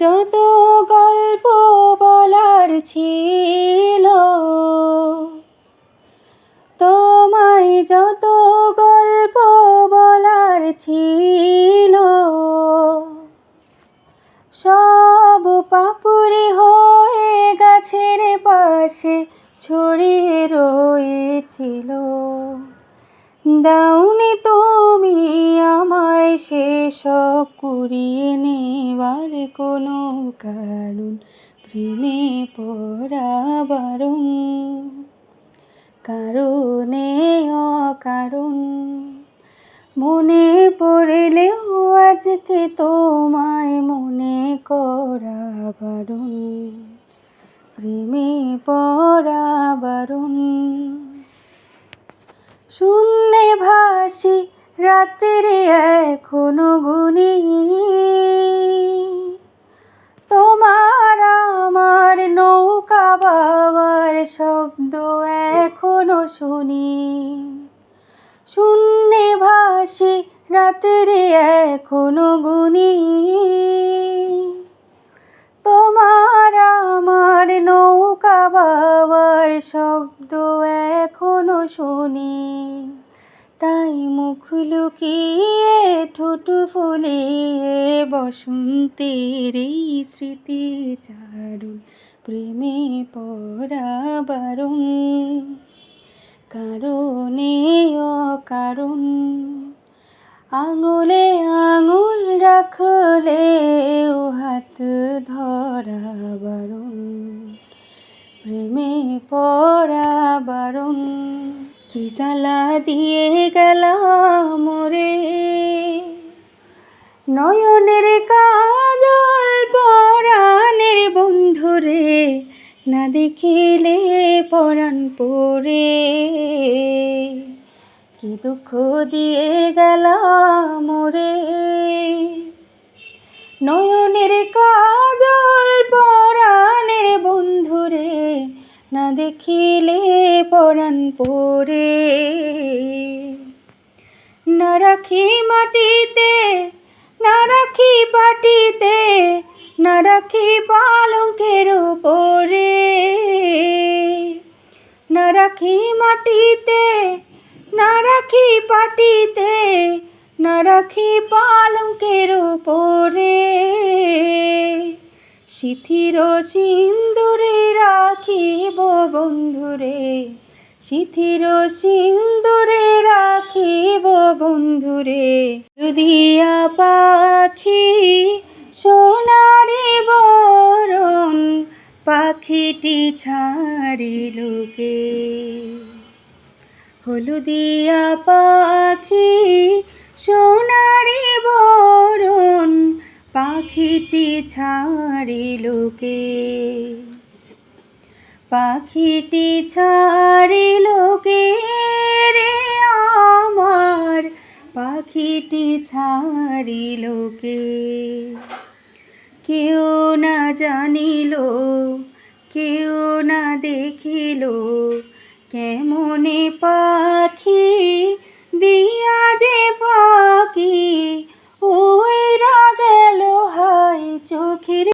যত গল্প বলার ছিল, তোমায় যত গল্প বলার ছিল, সব পাপুড়ি হয়ে গাছের পাশে ছড়িয়ে রয়েছিল। দাউনি তুমি আমায় সেসব কুড়িয়ে নেবার কোনো কারণ, প্রেমে পড়া বারণ কারণে অকারণ। মনে পড়লেও আজকে তোমায় মনে করা বারণ প্রেমে পড়া বারণ শূন্যে ভাসি রাত্রে এখনও গুনি তোমার আমার নৌকা বাবার শব্দ এখনও শুনি। শূন্যে ভাসি রাত্রে এখনও গুনি তোমার আমার নৌকা বাবার শব্দ এখনও শুনি। তাই মুখ লুকিয়ে ঠোঁট ফুলিয়ে বসন্তের এই স্মৃতি চারুণ প্রেমে পড়া বারণ কারণে অকারণ, আঙুলে আঙুল রাখলে ও হাত ধরা বারণ প্রেমে পড়া বারণ কি জ্বালা দিয়ে গেলাম রে? নয়নের কাজল পরাণের বন্ধুরে না দেখিলে পরাণ পড়ে কি দুঃখ দিয়ে গেলাম রে? নয়নের কাজল না দেখিলে পরাণ পড়ে না রাখি মাটিতে, না রাখি পাটিতে, না রাখি পালঙ্কের উপরে। না রাখি মাটিতে, না রাখি পাটিতে, না রাখি পালঙ্কের উপরে। শিথির সিন্দুরে বন্ধুরে শিথির সিন্দুরে রাখিব বন্ধুরে, যদিয়া পাখি সোনারে বরণ পাখিটি ছাড়িলোকে হলুদিয়া পাখি সোনারে বরণ পাখিটি ছাড়িলোকে পাখিটি ছাড়িল কে রে আমার। পাখিটি ছাড়িল কে কেউ না জানিল, কেউ না দেখিল, কেমনে পাখি